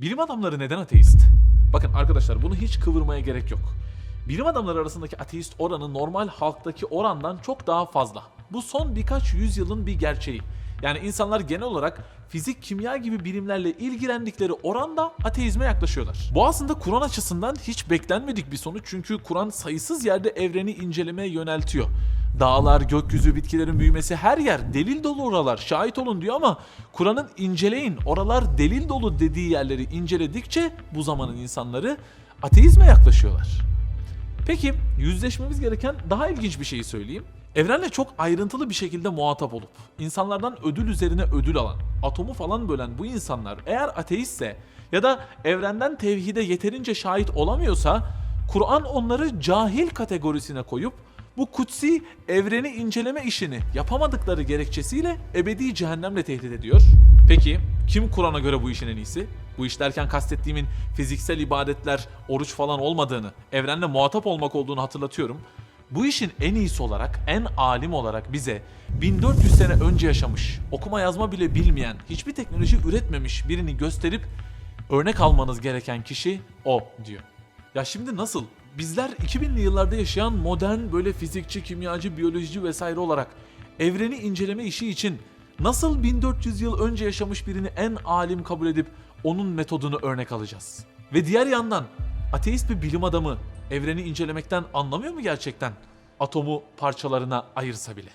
Bilim adamları neden ateist? Bakın arkadaşlar bunu hiç kıvırmaya gerek yok. Bilim adamları arasındaki ateist oranı normal halktaki orandan çok daha fazla. Bu son birkaç yüzyılın bir gerçeği. Yani insanlar genel olarak fizik, kimya gibi bilimlerle ilgilendikleri oranda ateizme yaklaşıyorlar. Bu aslında Kur'an açısından hiç beklenmedik bir sonuç çünkü Kur'an sayısız yerde evreni incelemeye yöneltiyor. Dağlar, gökyüzü, bitkilerin büyümesi her yer delil dolu oralar şahit olun diyor ama Kur'an'ın inceleyin oralar delil dolu dediği yerleri inceledikçe bu zamanın insanları ateizme yaklaşıyorlar. Peki yüzleşmemiz gereken daha ilginç bir şeyi söyleyeyim. Evrenle çok ayrıntılı bir şekilde muhatap olup insanlardan ödül üzerine ödül alan, atomu falan bölen bu insanlar eğer ateistse ya da evrenden tevhide yeterince şahit olamıyorsa Kur'an onları cahil kategorisine koyup bu kutsi evreni inceleme işini yapamadıkları gerekçesiyle ebedi cehennemle tehdit ediyor. Peki kim Kur'an'a göre bu işin en iyisi? Bu iş derken kastettiğimin fiziksel ibadetler, oruç falan olmadığını, evrenle muhatap olmak olduğunu hatırlatıyorum. Bu işin en iyisi olarak, en alim olarak bize 1400 sene önce yaşamış, okuma yazma bile bilmeyen, hiçbir teknoloji üretmemiş birini gösterip örnek almanız gereken kişi o diyor. Ya şimdi nasıl? Bizler 2000'li yıllarda yaşayan modern böyle fizikçi, kimyacı, biyolojici vesaire olarak evreni inceleme işi için nasıl 1400 yıl önce yaşamış birini en alim kabul edip onun metodunu örnek alacağız? Ve diğer yandan ateist bir bilim adamı evreni incelemekten anlamıyor mu gerçekten? Atomu parçalarına ayırsa bile.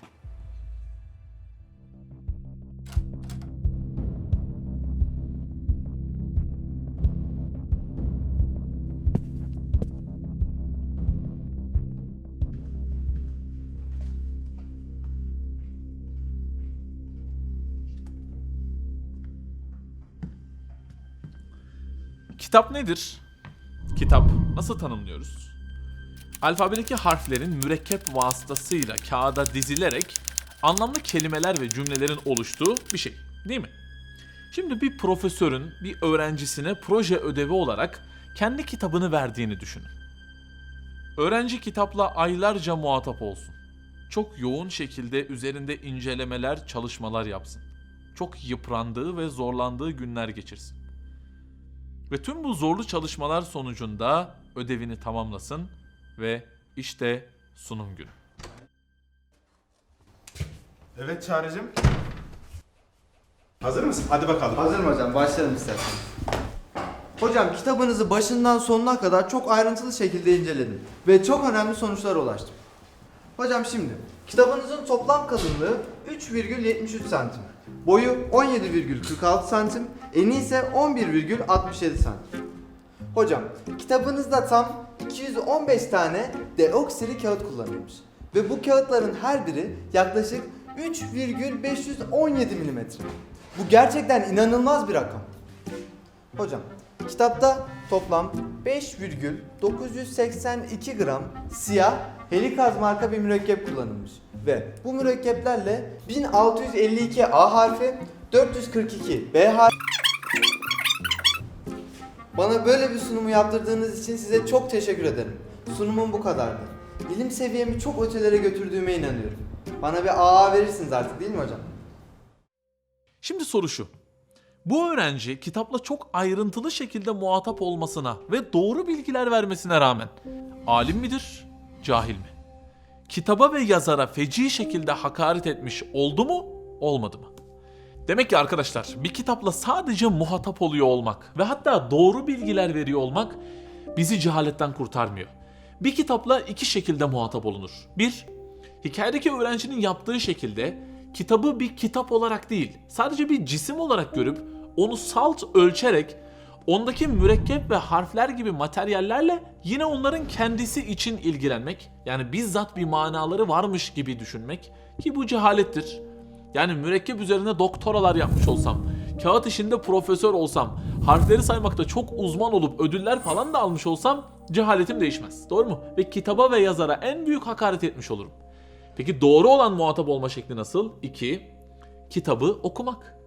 Kitap nedir? Kitap nasıl tanımlıyoruz? Alfabedeki harflerin mürekkep vasıtasıyla kağıda dizilerek anlamlı kelimeler ve cümlelerin oluştuğu bir şey, değil mi? Şimdi bir profesörün bir öğrencisine proje ödevi olarak kendi kitabını verdiğini düşünün. Öğrenci kitapla aylarca muhatap olsun. Çok yoğun şekilde üzerinde incelemeler, çalışmalar yapsın. Çok yıprandığı ve zorlandığı günler geçirsin. Ve tüm bu zorlu çalışmalar sonucunda ödevini tamamlasın ve işte sunum günü. Evet Çağrı'cığım. Hazır mısın? Hadi bakalım. Hazırım hocam, başlayalım isterseniz. Hocam kitabınızı başından sonuna kadar çok ayrıntılı şekilde inceledim ve çok önemli sonuçlara ulaştım. Hocam şimdi, kitabınızın toplam kalınlığı 3,73 santim. Boyu 17,46 santim, eni ise 11,67 santim. Hocam, kitabınızda tam 215 tane deoksili kağıt kullanılmış. Ve bu kağıtların her biri yaklaşık 3,517 milimetre. Bu gerçekten inanılmaz bir rakam. Hocam, kitapta toplam 5,982 gram siyah helikaz marka bir mürekkep kullanılmış. Ve bu mürekkeplerle 1652 A harfi, 442 B harfi bana böyle bir sunumu yaptırdığınız için size çok teşekkür ederim. Sunumum bu kadardı. İlim seviyemi çok ötelere götürdüğüme inanıyorum. Bana bir AA verirsiniz artık değil mi hocam? Şimdi soru şu. Bu öğrenci kitapla çok ayrıntılı şekilde muhatap olmasına ve doğru bilgiler vermesine rağmen alim midir, cahil mi? Kitaba ve yazara feci şekilde hakaret etmiş oldu mu, olmadı mı? Demek ki arkadaşlar bir kitapla sadece muhatap oluyor olmak ve hatta doğru bilgiler veriyor olmak bizi cehaletten kurtarmıyor. Bir kitapla iki şekilde muhatap olunur. Bir, hikayedeki öğrencinin yaptığı şekilde kitabı bir kitap olarak değil, sadece bir cisim olarak görüp onu salt ölçerek ondaki mürekkep ve harfler gibi materyallerle yine onların kendisi için ilgilenmek, yani bizzat bir manaları varmış gibi düşünmek ki bu cehalettir. Yani mürekkep üzerine doktoralar yapmış olsam, kağıt işinde profesör olsam, harfleri saymakta çok uzman olup ödüller falan da almış olsam cehaletim değişmez. Doğru mu? Ve kitaba ve yazara en büyük hakaret etmiş olurum. Peki doğru olan muhatap olma şekli nasıl? 2. Kitabı okumak.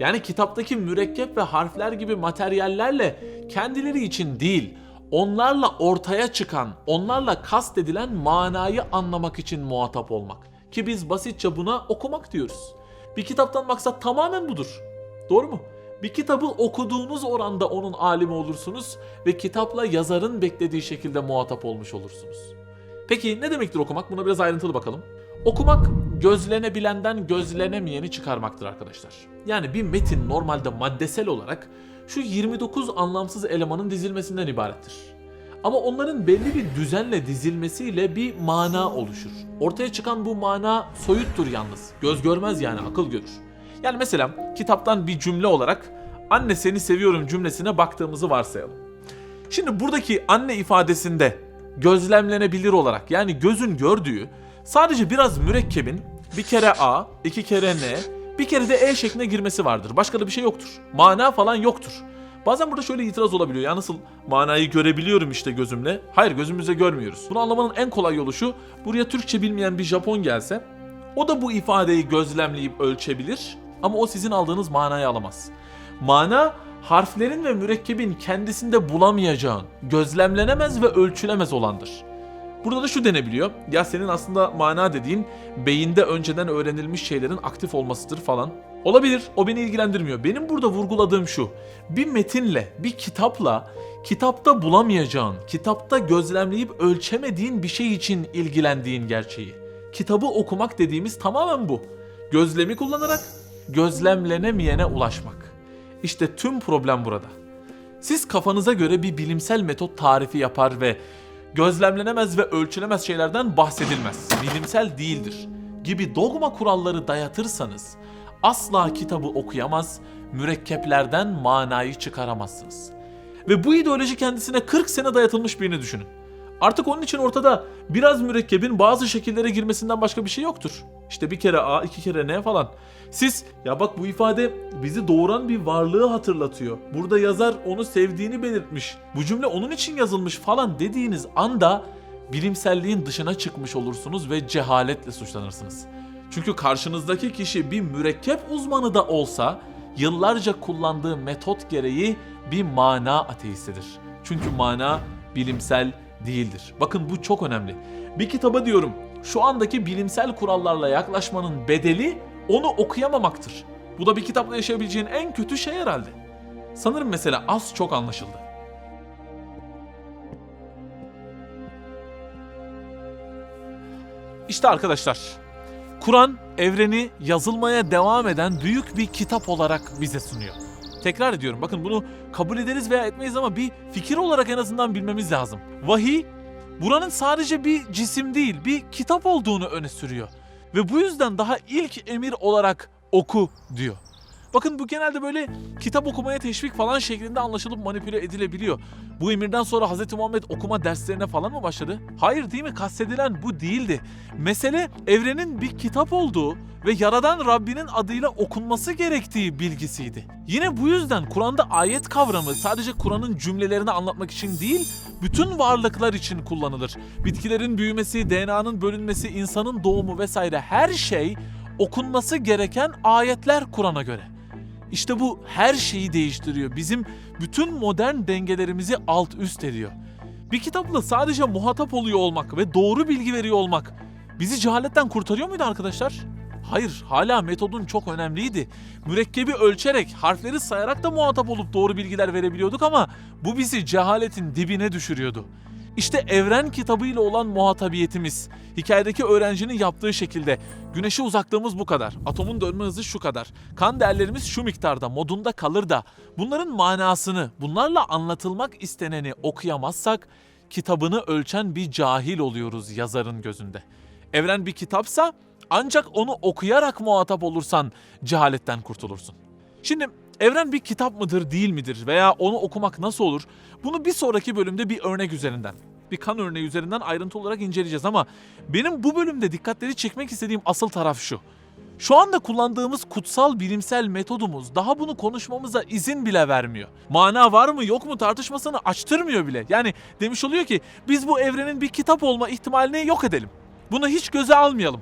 Yani kitaptaki mürekkep ve harfler gibi materyallerle kendileri için değil, onlarla ortaya çıkan, onlarla kastedilen manayı anlamak için muhatap olmak. Ki biz basitçe buna okumak diyoruz. Bir kitaptan maksat tamamen budur. Doğru mu? Bir kitabı okuduğunuz oranda onun alimi olursunuz ve kitapla yazarın beklediği şekilde muhatap olmuş olursunuz. Peki ne demektir okumak? Buna biraz ayrıntılı bakalım. Okumak gözlenebilenden gözlenemeyeni çıkarmaktır arkadaşlar. Yani bir metin normalde maddesel olarak şu 29 anlamsız elemanın dizilmesinden ibarettir. Ama onların belli bir düzenle dizilmesiyle bir mana oluşur. Ortaya çıkan bu mana soyuttur yalnız. Göz görmez yani akıl görür. Yani mesela kitaptan bir cümle olarak anne seni seviyorum cümlesine baktığımızı varsayalım. Şimdi buradaki anne ifadesinde gözlemlenebilir olarak yani gözün gördüğü sadece biraz mürekkebin bir kere A, iki kere N, bir kere de E şekline girmesi vardır. Başka da bir şey yoktur. Mana falan yoktur. Bazen burada şöyle itiraz olabiliyor. Ya nasıl manayı görebiliyorum işte gözümle? Hayır gözümüzle görmüyoruz. Bunu anlamanın en kolay yolu şu. Buraya Türkçe bilmeyen bir Japon gelse o da bu ifadeyi gözlemleyip ölçebilir ama o sizin aldığınız manayı alamaz. Mana harflerin ve mürekkebin kendisinde bulamayacağın, gözlemlenemez ve ölçülemez olandır. Burada da şu denebiliyor. Ya senin aslında mana dediğin beyinde önceden öğrenilmiş şeylerin aktif olmasıdır falan. Olabilir. O beni ilgilendirmiyor. Benim burada vurguladığım şu. Bir metinle, bir kitapla kitapta bulamayacağın, kitapta gözlemleyip ölçemediğin bir şey için ilgilendiğin gerçeği. Kitabı okumak dediğimiz tamamen bu. Gözlemi kullanarak gözlemlenemeyene ulaşmak. İşte tüm problem burada. Siz kafanıza göre bir bilimsel metot tarifi yapar ve gözlemlenemez ve ölçülemez şeylerden bahsedilmez. Bilimsel değildir gibi dogma kuralları dayatırsanız asla kitabı okuyamaz, mürekkeplerden manayı çıkaramazsınız. Ve bu ideoloji kendisine 40 sene dayatılmış birini düşünün. Artık onun için ortada biraz mürekkebin bazı şekillere girmesinden başka bir şey yoktur. İşte bir kere A, iki kere N falan. Siz ya bak bu ifade bizi doğuran bir varlığı hatırlatıyor. Burada yazar onu sevdiğini belirtmiş. Bu cümle onun için yazılmış falan dediğiniz anda bilimselliğin dışına çıkmış olursunuz ve cehaletle suçlanırsınız. Çünkü karşınızdaki kişi bir mürekkep uzmanı da olsa yıllarca kullandığı metot gereği bir mana ateistidir. Çünkü mana bilimsel değildir. Bakın bu çok önemli. Bir kitaba diyorum şu andaki bilimsel kurallarla yaklaşmanın bedeli onu okuyamamaktır. Bu da bir kitapla yaşayabileceğin en kötü şey herhalde. Sanırım mesela az çok anlaşıldı. İşte arkadaşlar, Kur'an evreni yazılmaya devam eden büyük bir kitap olarak bize sunuyor. Tekrar ediyorum bakın bunu kabul ederiz veya etmeyiz ama bir fikir olarak en azından bilmemiz lazım. Vahiy buranın sadece bir cisim değil bir kitap olduğunu öne sürüyor. Ve bu yüzden daha ilk emir olarak oku diyor. Bakın bu genelde böyle kitap okumaya teşvik falan şeklinde anlaşılıp manipüle edilebiliyor. Bu emirden sonra Hz. Muhammed okuma derslerine falan mı başladı? Hayır değil mi? Kastedilen bu değildi. Mesele evrenin bir kitap olduğu ve yaradan Rabbinin adıyla okunması gerektiği bilgisiydi. Yine bu yüzden Kur'an'da ayet kavramı sadece Kur'an'ın cümlelerini anlatmak için değil, bütün varlıklar için kullanılır. Bitkilerin büyümesi, DNA'nın bölünmesi, insanın doğumu vesaire her şey okunması gereken ayetler Kur'an'a göre. İşte bu her şeyi değiştiriyor. Bizim bütün modern dengelerimizi alt üst ediyor. Bir kitapla sadece muhatap oluyor olmak ve doğru bilgi veriyor olmak bizi cehaletten kurtarıyor muydu arkadaşlar? Hayır, hala metodun çok önemliydi. Mürekkebi ölçerek, harfleri sayarak da muhatap olup doğru bilgiler verebiliyorduk ama bu bizi cehaletin dibine düşürüyordu. İşte evren kitabıyla olan muhatabiyetimiz. Hikayedeki öğrencinin yaptığı şekilde. Güneşe uzaklığımız bu kadar. Atomun dönme hızı şu kadar. Kan değerlerimiz şu miktarda modunda kalır da. Bunların manasını, bunlarla anlatılmak isteneni okuyamazsak kitabını ölçen bir cahil oluyoruz yazarın gözünde. Evren bir kitapsa ancak onu okuyarak muhatap olursan cehaletten kurtulursun. Şimdi evren bir kitap mıdır değil midir veya onu okumak nasıl olur? Bunu bir sonraki bölümde bir örnek üzerinden, bir kan örneği üzerinden ayrıntı olarak inceleyeceğiz ama benim bu bölümde dikkatleri çekmek istediğim asıl taraf şu. Şu anda kullandığımız kutsal bilimsel metodumuz daha bunu konuşmamıza izin bile vermiyor. Mana var mı yok mu tartışmasını açtırmıyor bile. Yani demiş oluyor ki biz bu evrenin bir kitap olma ihtimalini yok edelim. Bunu hiç göze almayalım.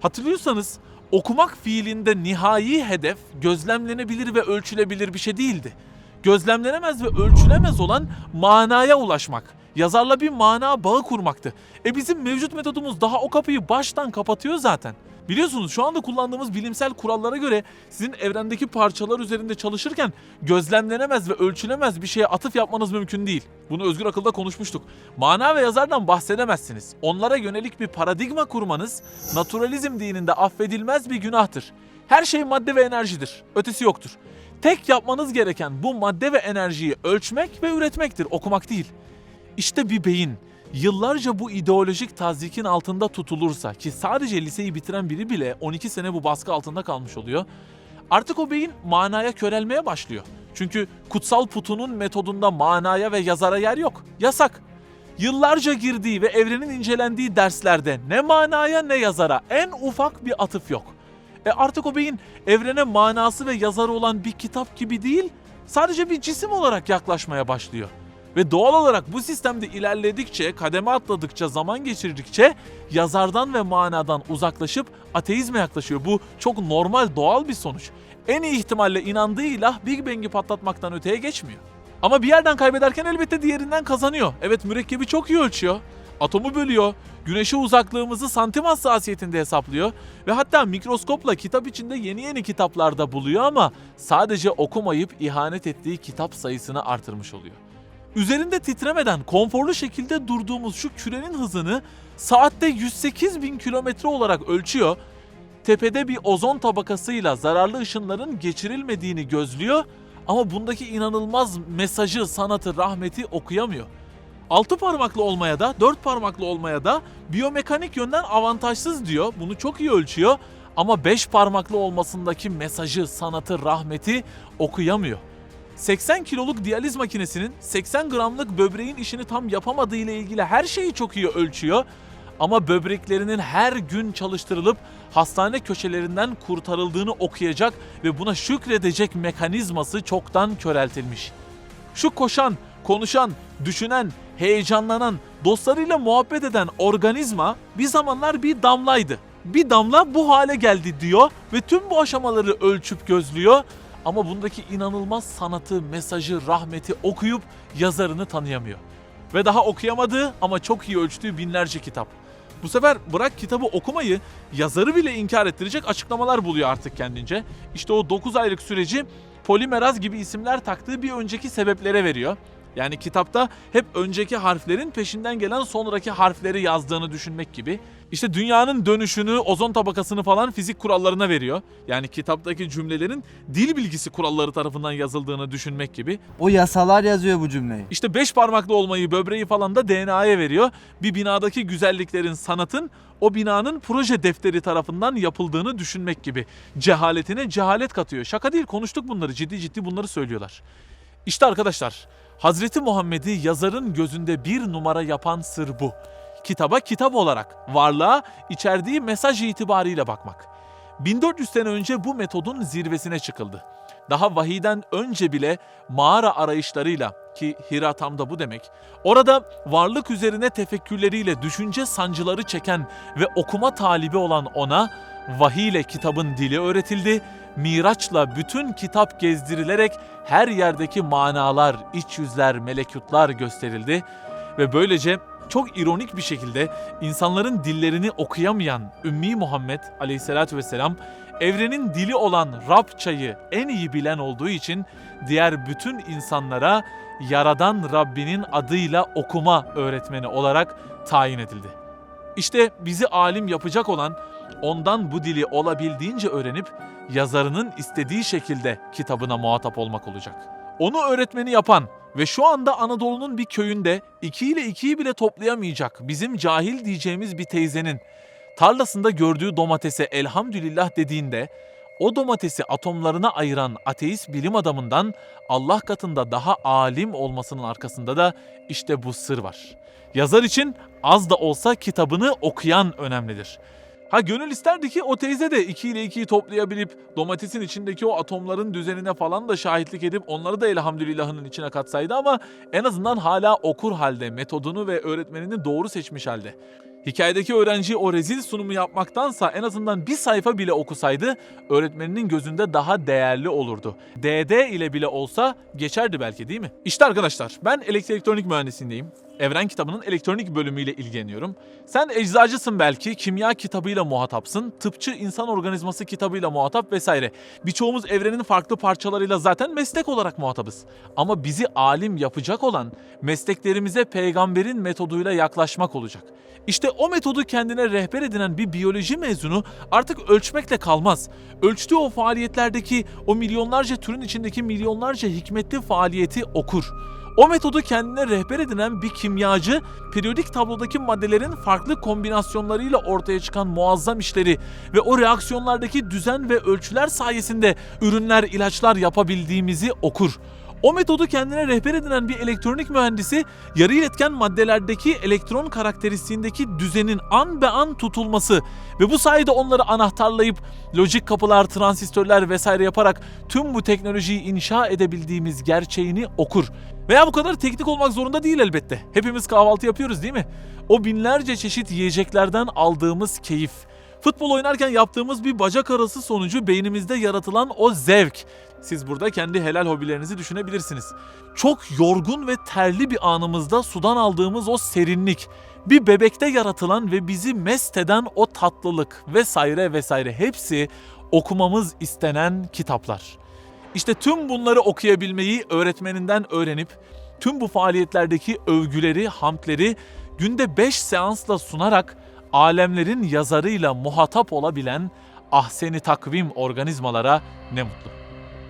Hatırlıyorsanız okumak fiilinde nihai hedef gözlemlenebilir ve ölçülebilir bir şey değildi. gözlemlenemez ve ölçülemez olan manaya ulaşmak. Yazarla bir mana bağı kurmaktı. E bizim mevcut metodumuz daha o kapıyı baştan kapatıyor zaten. Biliyorsunuz şu anda kullandığımız bilimsel kurallara göre sizin evrendeki parçalar üzerinde çalışırken gözlemlenemez ve ölçülemez bir şeye atıf yapmanız mümkün değil. Bunu özgür akılda konuşmuştuk. Mana ve yazardan bahsedemezsiniz. Onlara yönelik bir paradigma kurmanız naturalizm dininde affedilmez bir günahtır. Her şey madde ve enerjidir. Ötesi yoktur. Tek yapmanız gereken bu madde ve enerjiyi ölçmek ve üretmektir, okumak değil. İşte bir beyin yıllarca bu ideolojik tazyikin altında tutulursa ki sadece liseyi bitiren biri bile 12 sene bu baskı altında kalmış oluyor. Artık o beyin manaya körelmeye başlıyor. Çünkü kutsal putunun metodunda manaya ve yazara yer yok. Yasak. Yıllarca girdiği ve evrenin incelendiği derslerde ne manaya ne yazara en ufak bir atıf yok. E artık o beyin evrene manası ve yazarı olan bir kitap gibi değil, sadece bir cisim olarak yaklaşmaya başlıyor. Ve doğal olarak bu sistemde ilerledikçe, kademe atladıkça, zaman geçirdikçe yazardan ve manadan uzaklaşıp ateizme yaklaşıyor. Bu çok normal, doğal bir sonuç. En iyi ihtimalle inandığı ilah Big Bang'i patlatmaktan öteye geçmiyor. Ama bir yerden kaybederken elbette diğerinden kazanıyor. Evet mürekkebi çok iyi ölçüyor. Atomu bölüyor. Güneşe uzaklığımızı santim hassasiyetinde hesaplıyor. Ve hatta mikroskopla kitap içinde yeni yeni kitaplarda buluyor ama sadece okumayıp ihanet ettiği kitap sayısını artırmış oluyor. Üzerinde titremeden konforlu şekilde durduğumuz şu kürenin hızını saatte 108 bin kilometre olarak ölçüyor. Tepede bir ozon tabakasıyla zararlı ışınların geçirilmediğini gözlüyor ama bundaki inanılmaz mesajı, sanatı, rahmeti okuyamıyor. Altı parmaklı olmaya da, dört parmaklı olmaya da biyomekanik yönden avantajsız diyor. Bunu çok iyi ölçüyor ama beş parmaklı olmasındaki mesajı, sanatı, rahmeti okuyamıyor. 80 kiloluk diyaliz makinesinin 80 gramlık böbreğin işini tam yapamadığı ile ilgili her şeyi çok iyi ölçüyor. Ama böbreklerinin her gün çalıştırılıp hastane köşelerinden kurtarıldığını okuyacak ve buna şükredecek mekanizması çoktan köreltilmiş. Şu koşan, konuşan, düşünen, heyecanlanan, dostlarıyla muhabbet eden organizma bir zamanlar bir damlaydı. Bir damla bu hale geldi diyor ve tüm bu aşamaları ölçüp gözlüyor ama bundaki inanılmaz sanatı, mesajı, rahmeti okuyup yazarını tanıyamıyor. Ve daha okuyamadığı ama çok iyi ölçtüğü binlerce kitap. Bu sefer bırak kitabı okumayı, yazarı bile inkar ettirecek açıklamalar buluyor artık kendince. İşte o 9 aylık süreci polimeraz gibi isimler taktığı bir önceki sebeplere veriyor. Yani kitapta hep önceki harflerin peşinden gelen sonraki harfleri yazdığını düşünmek gibi. İşte dünyanın dönüşünü, ozon tabakasını falan fizik kurallarına veriyor. Yani kitaptaki cümlelerin dil bilgisi kuralları tarafından yazıldığını düşünmek gibi. O yasalar yazıyor bu cümleyi. İşte beş parmaklı olmayı, böbreği falan da DNA'ya veriyor. Bir binadaki güzelliklerin, sanatın o binanın proje defteri tarafından yapıldığını düşünmek gibi. Cehaletine cehalet katıyor. Şaka değil konuştuk bunları ciddi ciddi bunları söylüyorlar. İşte arkadaşlar Hazreti Muhammed'i yazarın gözünde bir numara yapan sır bu. Kitaba kitap olarak, varlığa içerdiği mesaj itibariyle bakmak. 1400 sene önce bu metodun zirvesine çıkıldı. Daha vahiden önce bile mağara arayışlarıyla ki Hira tam da bu demek. Orada varlık üzerine tefekkürleriyle düşünce sancıları çeken ve okuma talibi olan ona vahiy ile kitabın dili öğretildi. Miraçla bütün kitap gezdirilerek her yerdeki manalar, iç yüzler, melekutlar gösterildi ve böylece çok ironik bir şekilde insanların dillerini okuyamayan Ümmi Muhammed aleyhissalatü vesselam evrenin dili olan Rabçayı en iyi bilen olduğu için diğer bütün insanlara Yaradan Rabbinin adıyla okuma öğretmeni olarak tayin edildi. İşte bizi alim yapacak olan ondan bu dili olabildiğince öğrenip yazarının istediği şekilde kitabına muhatap olmak olacak. Onu öğretmeni yapan ve şu anda Anadolu'nun bir köyünde iki ile ikiyi bile toplayamayacak bizim cahil diyeceğimiz bir teyzenin tarlasında gördüğü domatese elhamdülillah dediğinde o domatesi atomlarına ayıran ateist bilim adamından Allah katında daha alim olmasının arkasında da işte bu sır var. Yazar için az da olsa kitabını okuyan önemlidir. Ha gönül isterdi ki o teyze de 2 ile 2'yi toplayabilip domatesin içindeki o atomların düzenine falan da şahitlik edip onları da elhamdülillahının içine katsaydı ama en azından hala okur halde metodunu ve öğretmenini doğru seçmiş halde. Hikayedeki öğrenci o rezil sunumu yapmaktansa en azından bir sayfa bile okusaydı öğretmeninin gözünde daha değerli olurdu. DD ile bile olsa geçerdi belki değil mi? İşte arkadaşlar ben elektronik mühendisliğindeyim. Evren kitabının elektronik bölümüyle ilgileniyorum. Sen eczacısın belki, kimya kitabıyla muhatapsın, tıpçı insan organizması kitabıyla muhatap vesaire. Birçoğumuz evrenin farklı parçalarıyla zaten meslek olarak muhatabız. Ama bizi alim yapacak olan mesleklerimize peygamberin metoduyla yaklaşmak olacak. İşte o metodu kendine rehber edinen bir biyoloji mezunu artık ölçmekle kalmaz. Ölçtüğü o faaliyetlerdeki o milyonlarca türün içindeki milyonlarca hikmetli faaliyeti okur. O metodu kendine rehber edinen bir kimyacı, periyodik tablodaki maddelerin farklı kombinasyonlarıyla ortaya çıkan muazzam işleri ve o reaksiyonlardaki düzen ve ölçüler sayesinde ürünler, ilaçlar yapabildiğimizi okur. O metodu kendine rehber edinen bir elektronik mühendisi, yarı iletken maddelerdeki elektron karakteristiğindeki düzenin an be an tutulması ve bu sayede onları anahtarlayıp lojik kapılar, transistörler vesaire yaparak tüm bu teknolojiyi inşa edebildiğimiz gerçeğini okur. Veya bu kadar teknik olmak zorunda değil elbette. Hepimiz kahvaltı yapıyoruz değil mi? O binlerce çeşit yiyeceklerden aldığımız keyif, Futbol oynarken yaptığımız bir bacak arası sonucu beynimizde yaratılan o zevk. Siz burada kendi helal hobilerinizi düşünebilirsiniz. Çok yorgun ve terli bir anımızda sudan aldığımız o serinlik, bir bebekte yaratılan ve bizi mest eden o tatlılık vesaire vesaire hepsi okumamız istenen kitaplar. İşte tüm bunları okuyabilmeyi öğretmeninden öğrenip tüm bu faaliyetlerdeki övgüleri, hamdleri günde 5 seansla sunarak alemlerin yazarıyla muhatap olabilen ahseni takvim organizmalara ne mutlu.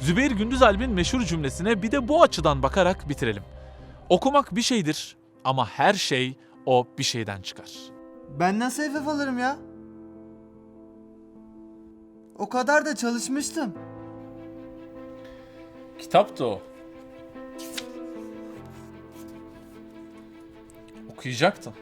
Zübeyir Gündüzalp'in meşhur cümlesine bir de bu açıdan bakarak bitirelim. Okumak bir şeydir ama her şey o bir şeyden çıkar. Ben nasıl FF alırım ya? O kadar da çalışmıştım. Kitaptı o. Okuyacaktın.